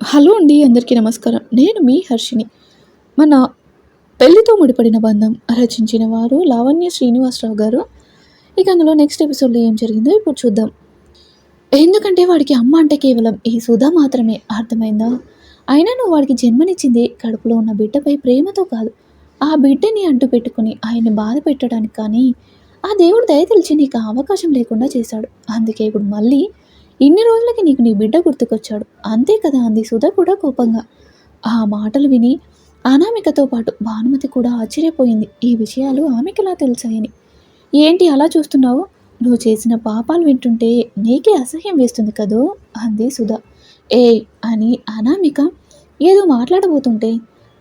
Hello అండి అందరికీ నమస్కారం. నేను మీ హర్షిని మన పెళ్ళితో ముడిపడిన బంధం రచించిన వారు లావణ్య శ్రీనివాసరావు గారు. ఇక అందులో నెక్స్ట్ ఎపిసోడ్లో ఏం జరిగిందో ఇప్పుడు చూద్దాం. ఎందుకంటే వాడికి అమ్మ అంటే కేవలం ఈ సుధా మాత్రమే అర్థమైందా? అయినా నువ్వు వాడికి జన్మనిచ్చింది కడుపులో ఉన్న బిడ్డపై ప్రేమతో కాదు. ఆ బిడ్డని అంటు పెట్టుకుని ఆయన్ని బాధ పెట్టడానికి కానీ ఆ దేవుడు దయ తెలిసి నీకు అవకాశం లేకుండా చేశాడు. అందుకే ఇప్పుడు మళ్ళీ ఇన్ని రోజులకి నీకు నీ బిడ్డ గుర్తుకొచ్చాడు. అంతే కదా అంది సుధ కూడా కోపంగా. ఆ మాటలు విని అనామికతో పాటు భానుమతి కూడా ఆశ్చర్యపోయింది. ఈ విషయాలు ఆమెకిలా తెలిసాయని. ఏంటి అలా చూస్తున్నావు? నువ్వు చేసిన పాపాలు వింటుంటే నీకే అసహ్యం వేస్తుంది కదూ? అంది సుధ. ఏ అని అనామిక ఏదో మాట్లాడబోతుంటే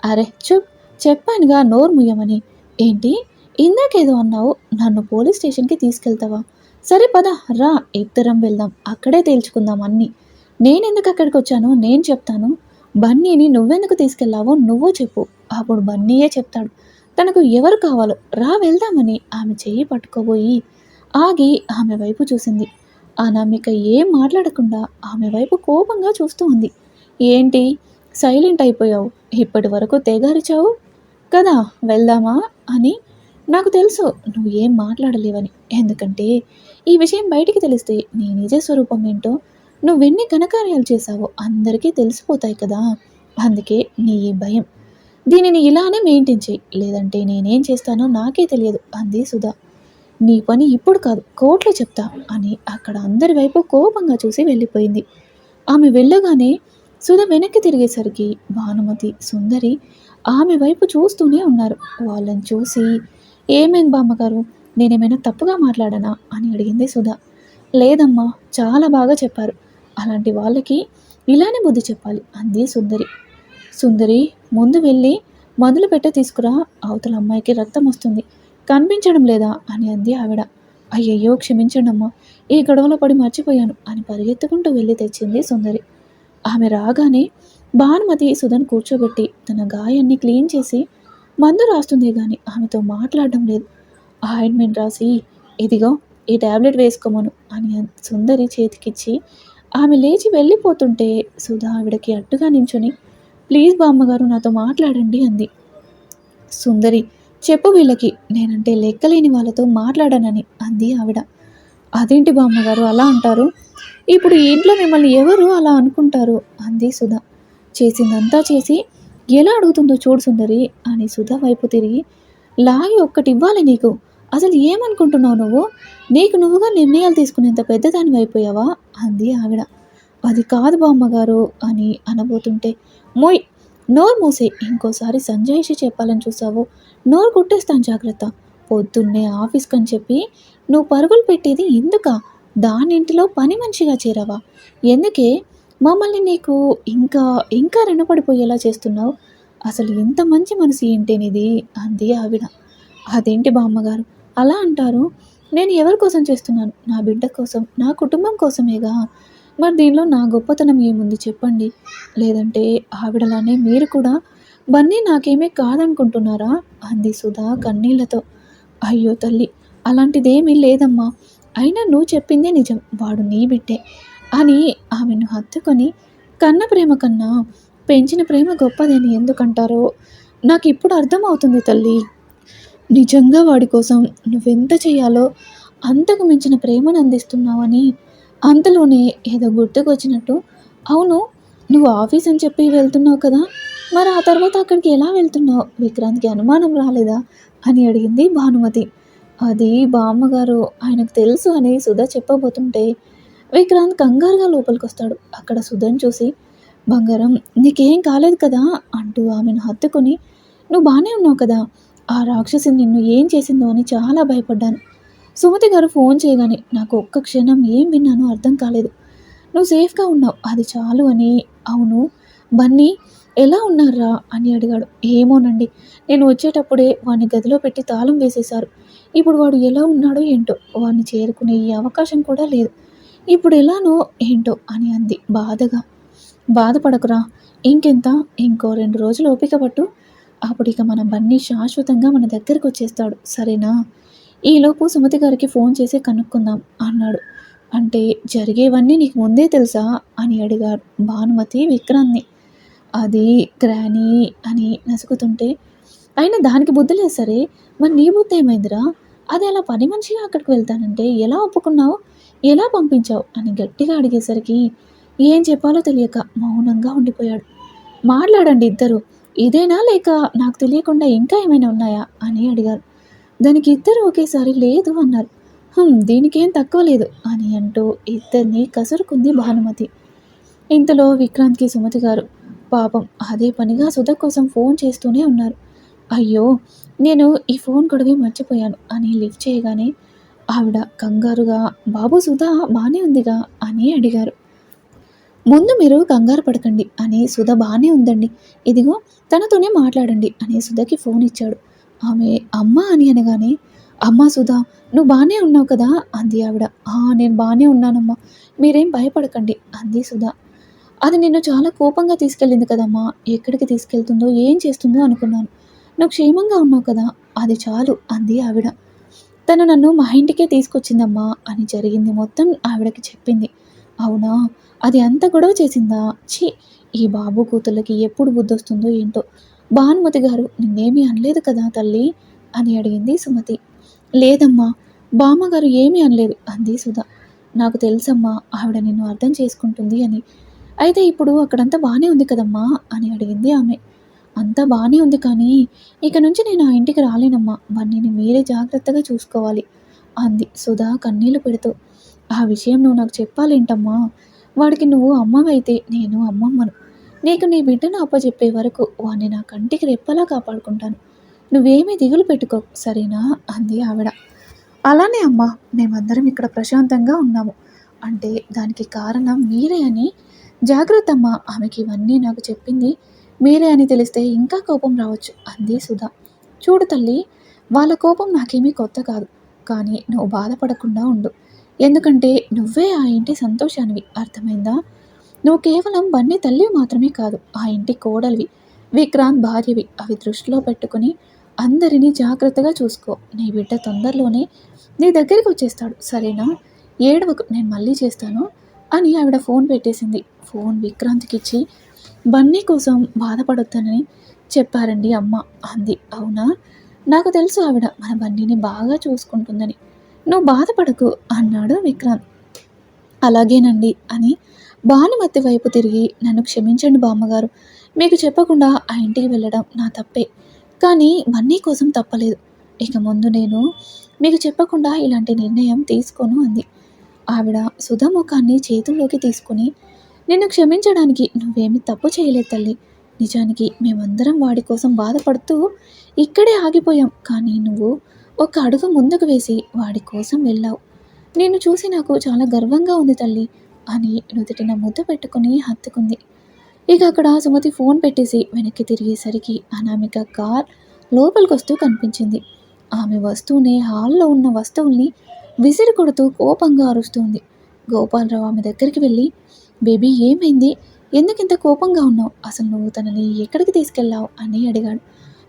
అరే చెప్ చెప్పానుగా నోరు ముయ్యమని ఏంటి? ఇందాకేదో అన్నావు నన్ను పోలీస్ స్టేషన్కి తీసుకెళ్తావా? సరే పద రా ఇద్దరం వెళ్దాం. అక్కడే తేల్చుకుందాం అన్నీ. నేనెందుకు అక్కడికి వచ్చానో? నేను చెప్తాను. బన్నీని నువ్వెందుకు తీసుకెళ్ళావో నువ్వు చెప్పు. అప్పుడు బన్నీయే చెప్తాడు. తనకు ఎవరు కావాలో రా వెళ్దామని ఆమె చెయ్యి పట్టుకోబోయి ఆగి ఆమె వైపు చూసింది. అనామిక ఏం మాట్లాడకుండా ఆమె వైపు కోపంగా చూస్తూ ఉంది. ఏంటి? సైలెంట్ అయిపోయావు. ఇప్పటి వరకు తెగారిచావు కదా వెళ్దామా? అని నాకు తెలుసు నువ్వు ఏం మాట్లాడలేవని. ఎందుకంటే ఈ విషయం బయటికి తెలిస్తే నీ నిజ స్వరూపం ఏంటో నువ్వెన్ని ఘనకార్యాలు చేశావో అందరికీ తెలిసిపోతాయి కదా. అందుకే నీ ఈ భయం. దీనిని ఇలానే మెయింటైన్ చేయి. లేదంటే నేనేం చేస్తానో నాకే తెలియదు అంది సుధా. నీ పని ఇప్పుడు కాదు కోట్లు చెప్తా అని అక్కడ అందరి వైపు కోపంగా చూసి వెళ్ళిపోయింది. ఆమె వెళ్ళగానే సుధ వెనక్కి తిరిగేసరికి భానుమతి సుందరి ఆమె వైపు చూస్తూనే ఉన్నారు. వాళ్ళని చూసి ఏమైంది బామ్మగారు? నేనేమైనా తప్పుగా మాట్లాడానా? అని అడిగింది సుధా. లేదమ్మా చాలా బాగా చెప్పారు. అలాంటి వాళ్ళకి ఇలానే బుద్ధి చెప్పాలి అంది సుందరి. సుందరి ముందు వెళ్ళి మందులు పెట్టే తీసుకురా అవతల అమ్మాయికి రక్తం వస్తుంది. కనిపించడం లేదా? అని అంది ఆవిడ. అయ్యయ్యో క్షమించండి అమ్మా ఈ గొడవలో పడి మర్చిపోయాను అని పరిగెత్తుకుంటూ వెళ్ళి తెచ్చింది సుందరి. ఆమె రాగానే భానుమతి సుధను కూర్చోబెట్టి తన గాయాన్ని క్లీన్ చేసి మందు రాస్తుందే కానీ ఆమెతో మాట్లాడడం లేదు. ఆయింట్మెంట్ రాసి ఇదిగో ఈ టాబ్లెట్ వేసుకోమను అని సుందరి చేతికిచ్చి ఆమె లేచి వెళ్ళిపోతుంటే సుధా ఆవిడకి అడ్డుగా నించుని ప్లీజ్ బామ్మగారు నాతో మాట్లాడండి అంది. సుందరి చెప్పు వీళ్ళకి నేనంటే లెక్కలేని వాళ్ళతో మాట్లాడనని అంది ఆవిడ. అదేంటి బామ్మగారు అలా అంటారు? ఇప్పుడు ఇంట్లో మిమ్మల్ని ఎవరు అలా అనుకుంటారు? అంది సుధా. చేసిందంతా చేసి ఎలా అడుగుతుందో చూడు సుందరి అని సుధా వైపు తిరిగి. లాగి ఒక్కటి ఇవ్వాలి నీకు. అసలు ఏమనుకుంటున్నావు నువ్వు? నీకు నువ్వుగా నిర్ణయాలు తీసుకునేంత పెద్దదాని అయిపోయావా? అంది ఆవిడ. అది కాదు బామ్మగారు అని అనబోతుంటే. మోయ్ నోరు మూసే. ఇంకోసారి సంజాయిషి చెప్పాలని చూసావు నోరు కుట్టేస్తాను జాగ్రత్త. పొద్దున్నే ఆఫీస్కి అని చెప్పి నువ్వు పరుగులు పెట్టేది ఎందుక? దాని ఇంటిలో పని మనిషిగా చేరావా? ఎందుకే? మమ్మల్ని నీకు ఇంకా ఇంకా రుణపడిపోయేలా చేస్తున్నావు. అసలు ఇంత మంచి మనసు ఏంటేనిది అంది ఆవిడ. అదేంటి బామ్మగారు? అలా అంటారు. నేను ఎవరి కోసం చేస్తున్నాను? నా బిడ్డ కోసం నా కుటుంబం కోసమేగా? మరి దీనిలో నా గొప్పతనం ఏముంది చెప్పండి. లేదంటే ఆవిడలానే మీరు కూడా బన్నీ నాకేమీ కాదనుకుంటున్నారా? అంది సుధా కన్నీళ్ళతో. అయ్యో తల్లి అలాంటిదేమీ లేదమ్మా. అయినా నువ్వు చెప్పిందే నిజం. వాడు నీ బిడ్డే. అని ఆమెను హత్తుకొని కన్న ప్రేమ కన్నా పెంచిన ప్రేమ గొప్పదని ఎందుకంటారో నాకు ఇప్పుడు అర్థమవుతుంది తల్లి. నిజంగా వాడి కోసం నువ్వెంత చేయాలో అంతకు మించిన ప్రేమను అందిస్తున్నావని అంతలోనే ఏదో గుర్తుకొచ్చినట్టు. అవును నువ్వు ఆఫీస్ అని చెప్పి వెళ్తున్నావు కదా మరి ఆ తర్వాత అక్కడికి ఎలా వెళ్తున్నావు? విక్రాంత్కి అనుమానం రాలేదా? అని అడిగింది భానుమతి. అది బామ్మగారు ఆయనకు తెలుసు అని సుధా చెప్పబోతుంటే విక్రాంత్ కంగారుగా లోపలికి వస్తాడు అక్కడ సుధన్ చూసి బంగారం నీకేం కాలేదు కదా? అంటూ ఆమెను హత్తుకొని నువ్వు బాగానే ఉన్నావు కదా? ఆ రాక్షసి నిన్ను ఏం చేసిందో అని చాలా భయపడ్డాను. సుమతి గారు ఫోన్ చేయగానే నాకు ఒక్క క్షణం ఏం విన్నానో అర్థం కాలేదు. నువ్వు సేఫ్గా ఉన్నావు. అది చాలు అని. అవును. బన్నీ ఎలా ఉన్నారా? అని అడిగాడు. ఏమోనండి. నేను వచ్చేటప్పుడే వాడిని గదిలో పెట్టి తాళం వేసేశారు. ఇప్పుడు వాడు ఎలా ఉన్నాడో ఏంటో వాడిని చేరుకునే ఈ అవకాశం కూడా లేదు. ఇప్పుడు ఎలానో ఏంటో అని అంది బాధగా. బాధపడకురా ఇంకెంత? ఇంకో రెండు రోజులు ఓపిక పట్టు. అప్పుడు ఇక మన బన్నీ శాశ్వతంగా మన దగ్గరకు వచ్చేస్తాడు సరేనా? ఈలోపు సుమతి గారికి ఫోన్ చేసి కనుక్కుందాం అన్నాడు. అంటే జరిగేవన్నీ నీకు ముందే తెలుసా? అని అడిగాడు భానుమతి విక్రాంత్ని. అది గ్రానీ అని నసుకుతుంటే అయినా దానికి బుద్ధి లేదు సరే మరి నీ బుద్ధి ఏమైందిరా? అది అలా పని మనిషిగా అక్కడికి వెళ్తానంటే ఎలా ఒప్పుకున్నావు? ఎలా పంపించావు? అని గట్టిగా అడిగేసరికి ఏం చెప్పాలో తెలియక మౌనంగా ఉండిపోయాడు. మాట్లాడండి ఇద్దరు. ఇదేనా లేక నాకు తెలియకుండా ఇంకా ఏమైనా ఉన్నాయా? అని అడిగారు. దానికి ఇద్దరు ఒకేసారి లేదు అన్నారు. దీనికేం తక్కువ లేదు అని అంటూ ఇద్దరిని కసురుకుంది భానుమతి. ఇంతలో విక్రాంత్కి సుమతి గారు పాపం అదే పనిగా సుధ కోసం ఫోన్ చేస్తూనే ఉన్నారు. అయ్యో నేను ఈ ఫోన్ గొడవే మర్చిపోయాను అని లిఫ్ట్ చేయగానే ఆవిడ కంగారుగా బాబు సుధా బాగానే ఉందిగా అని అడిగారు. ముందు మీరు కంగారు పడకండి అని సుధ బాగానే ఉందండి. ఇదిగో తనతోనే మాట్లాడండి అని సుధకి ఫోన్ ఇచ్చాడు. ఆమె అమ్మ అని అనగానే అమ్మా సుధా నువ్వు బాగానే ఉన్నావు కదా అంది ఆవిడ. నేను బాగానే ఉన్నానమ్మా. మీరేం భయపడకండి అంది సుధా. అది నిన్ను చాలా కోపంగా తీసుకెళ్ళింది కదమ్మా. ఎక్కడికి తీసుకెళ్తుందో ఏం చేస్తుందో అనుకున్నాను. నువ్వు క్షేమంగా ఉన్నావు కదా. అది చాలు అంది ఆవిడ. తను నన్ను మా ఇంటికే తీసుకొచ్చిందమ్మా అని జరిగింది మొత్తం ఆవిడకి చెప్పింది. అవునా? అది అంత గొడవ చేసిందా? ఛీ! ఈ బాబు కూతుళ్ళకి ఎప్పుడు బుద్ధి వస్తుందో ఏంటో. భానుమతి గారు నిన్నేమీ అనలేదు కదా తల్లి? అని అడిగింది సుమతి. లేదమ్మా బామ్మగారు ఏమీ అనలేదు అంది సుధా. నాకు తెలుసమ్మా ఆవిడ నిన్ను అర్థం చేసుకుంటుంది అని. అయితే ఇప్పుడు అక్కడంతా బాగానే ఉంది కదమ్మా అని అడిగింది ఆమె. అంతా బాగానే ఉంది కానీ ఇక నుంచి నేను ఆ ఇంటికి రాలేనమ్మా. బన్నీని మీరే జాగ్రత్తగా చూసుకోవాలి అంది సుధా కన్నీళ్ళు పెడుతూ. ఆ విషయం నువ్వు నాకు చెప్పాలేంటమ్మా? వాడికి నువ్వు అమ్మవైతే నేను అమ్మమ్మను. నీకు నీ బిడ్డను అప్పచెప్పే వరకు వాడిని నా కంటికి రెప్పలా కాపాడుకుంటాను. నువ్వేమీ దిగులు పెట్టుకో సరేనా? అంది ఆవిడ. అలానే అమ్మా మేమందరం ఇక్కడ ప్రశాంతంగా ఉన్నాము. అంటే దానికి కారణం మీరే అని. జాగ్రత్త అమ్మ ఆమెకి ఇవన్నీ నాకు చెప్పింది మీరే అని తెలిస్తే ఇంకా కోపం రావచ్చు. అంది సుధా. చూడు తల్లి వాళ్ళ కోపం నాకేమీ కొత్త కాదు. కానీ నువ్వు బాధపడకుండా ఉండు. ఎందుకంటే నువ్వే ఆ ఇంటి సంతోషానివి. అర్థమైందా? నువ్వు కేవలం బన్నీ తల్లి మాత్రమే కాదు ఆ ఇంటి కోడలివి. విక్రాంత్ భార్యవి. అవి దృష్టిలో పెట్టుకుని అందరినీ జాగ్రత్తగా చూసుకో. నీ బిడ్డ తొందరలోనే నీ దగ్గరికి వచ్చేస్తాడు. సరేనా? ఏడవకు నేను మళ్ళీ చేస్తాను అని ఆవిడ ఫోన్ పెట్టేసింది. ఫోన్ విక్రాంత్కి ఇచ్చి బన్నీ కోసం బాధపడొద్దనని చెప్పారండి అమ్మ అంది. అవునా? నాకు తెలుసు ఆవిడ మన బన్నీని బాగా చూసుకుంటుందని. నువ్వు బాధపడకు అన్నాడు విక్రాంత్. అలాగేనండి అని భానుమతి వైపు తిరిగి నన్ను క్షమించండి బామ్మగారు. మీకు చెప్పకుండా ఆ ఇంటికి వెళ్ళడం నా తప్పే. కానీ బన్నీ కోసం తప్పలేదు. ఇక ముందు నేను మీకు చెప్పకుండా ఇలాంటి నిర్ణయం తీసుకోను అంది. ఆవిడ సుధముఖాన్ని చేతుల్లోకి తీసుకుని నిన్ను క్షమించడానికి నువ్వేమి తప్పు చేయలేదు తల్లి. నిజానికి మేమందరం వాడి కోసం బాధపడుతూ ఇక్కడే ఆగిపోయాం. కానీ నువ్వు ఒక అడుగు ముందుకు వేసి వాడి కోసం వెళ్ళావు. నిన్ను చూసి నాకు చాలా గర్వంగా ఉంది తల్లి అని నుదుటిన ముద్ద పెట్టుకుని హత్తుకుంది. ఇక అక్కడ సుమతి ఫోన్ పెట్టేసి వెనక్కి తిరిగేసరికి అనామిక కార్ లోపలికి వస్తూ కనిపించింది. ఆమె వస్తూనే హాల్లో ఉన్న వస్తువుల్ని విసిరి కొడుతూ కోపంగా అరుస్తుంది. గోపాలరావు ఆమె దగ్గరికి వెళ్ళి బేబీ ఏమైంది? ఎందుకు ఇంత కోపంగా ఉన్నావు? అసలు నువ్వు తనని ఎక్కడికి తీసుకెళ్ళావు? అని అడిగాడు.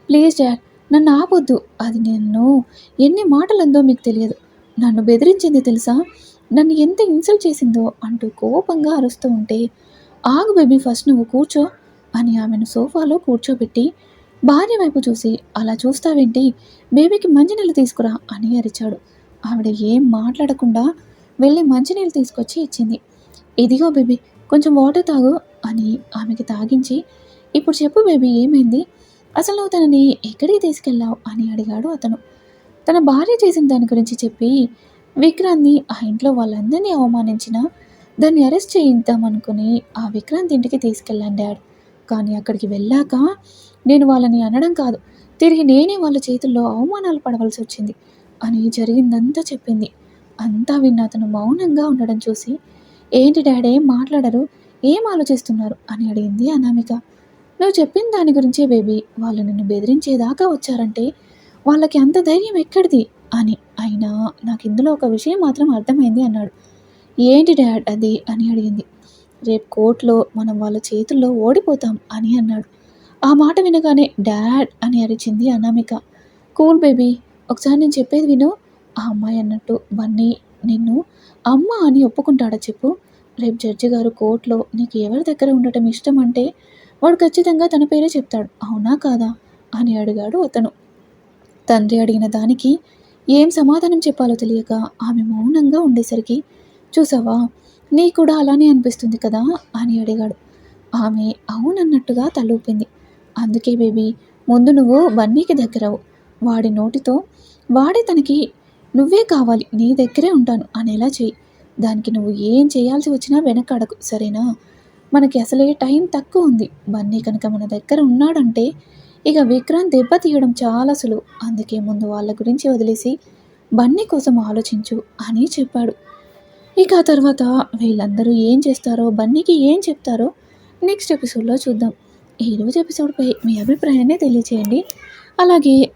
ప్లీజ్ డాడ్ నన్ను ఆపొద్దు. అది నన్ను ఎన్ని మాటలందో మీకు తెలియదు. నన్ను బెదిరించింది తెలుసా? నన్ను ఎంత ఇన్సల్ట్ చేసిందో అంటూ కోపంగా అరుస్తూ ఉంటే ఆగు బేబీ ఫస్ట్ నువ్వు కూర్చో అని ఆమెను సోఫాలో కూర్చోబెట్టి భార్య వైపు చూసి అలా చూస్తావేంటి? బేబీకి మంచినీళ్ళు తీసుకురా అని అరిచాడు. ఆవిడ ఏం మాట్లాడకుండా వెళ్ళి మంచినీళ్ళు తీసుకొచ్చి ఇచ్చింది. ఇదిగో బేబీ కొంచెం వాటర్ తాగు అని ఆమెకి తాగించి ఇప్పుడు చెప్పు బేబీ ఏమైంది? అసలు నువ్వు తనని ఎక్కడికి తీసుకెళ్ళావు? అని అడిగాడు అతను. తన భార్య చేసిన దాని గురించి చెప్పి విక్రాంత్ని ఆ ఇంట్లో వాళ్ళందరినీ అవమానించిన దాన్ని అరెస్ట్ చేయిద్దామనుకుని ఆ విక్రాంత్ ఇంటికి తీసుకెళ్ళాను డాడ్. కానీ అక్కడికి వెళ్ళాక నేను వాళ్ళని అనడం కాదు. తిరిగి నేనే వాళ్ళ చేతుల్లో అవమానాలు పడవలసి వచ్చింది అని జరిగిందంతా చెప్పింది. అంతా విన్న అతను మౌనంగా ఉండడం చూసి ఏంటి డాడీ ఏం మాట్లాడరు? ఏం ఆలోచిస్తున్నారు? అని అడిగింది అనామిక. నువ్వు చెప్పిన దాని గురించే బేబీ. వాళ్ళు నిన్ను బెదిరించేదాకా వచ్చారంటే వాళ్ళకి అంత ధైర్యం ఎక్కడిది? అని. అయినా నాకు ఇందులో ఒక విషయం మాత్రం అర్థమైంది అన్నాడు. ఏంటి డాడ్ అది? అని అడిగింది. రేపు కోర్టులో మనం వాళ్ళ చేతుల్లో ఓడిపోతాం అని అన్నాడు. ఆ మాట వినగానే డాడ్ అని అరిచింది అనామిక. కూల్ బేబీ ఒకసారి నేను చెప్పేది విను. ఆ అమ్మాయి అన్నట్టు బన్నీ నిన్ను అమ్మ అని ఒప్పుకుంటాడా చెప్పు? రేపు జడ్జి గారు కోర్టులో నీకు ఎవరి దగ్గర ఉండటం ఇష్టం అంటే వాడు ఖచ్చితంగా తన పేరే చెప్తాడు. అవునా కాదా? అని అడిగాడు అతను. తండ్రి అడిగిన దానికి ఏం సమాధానం చెప్పాలో తెలియక ఆమె మౌనంగా ఉండేసరికి చూసావా నీ కూడా అలానే అనిపిస్తుంది కదా అని అడిగాడు. ఆమె అవునన్నట్టుగా తలూపింది. అందుకే బేబీ ముందు నువ్వు బన్నీకి దగ్గరవు. వాడి నోటితో వాడే తనకి నువ్వే కావాలి నీ దగ్గరే ఉంటాను అనేలా చెయ్యి. దానికి నువ్వు ఏం చేయాల్సి వచ్చినా వెనకడకు సరేనా? మనకి అసలే టైం తక్కువ ఉంది. బన్నీ కనుక మన దగ్గర ఉన్నాడంటే ఇక విక్రాంత్ దెబ్బ తీయడం చాలా సులువు. అందుకే ముందు వాళ్ళ గురించి వదిలేసి బన్నీ కోసం ఆలోచించు అని చెప్పాడు. ఇక ఆ తర్వాత వీళ్ళందరూ ఏం చేస్తారో బన్నీకి ఏం చెప్తారో నెక్స్ట్ ఎపిసోడ్లో చూద్దాం. ఈరోజు ఎపిసోడ్పై మీ అభిప్రాయాన్ని తెలియచేయండి. అలాగే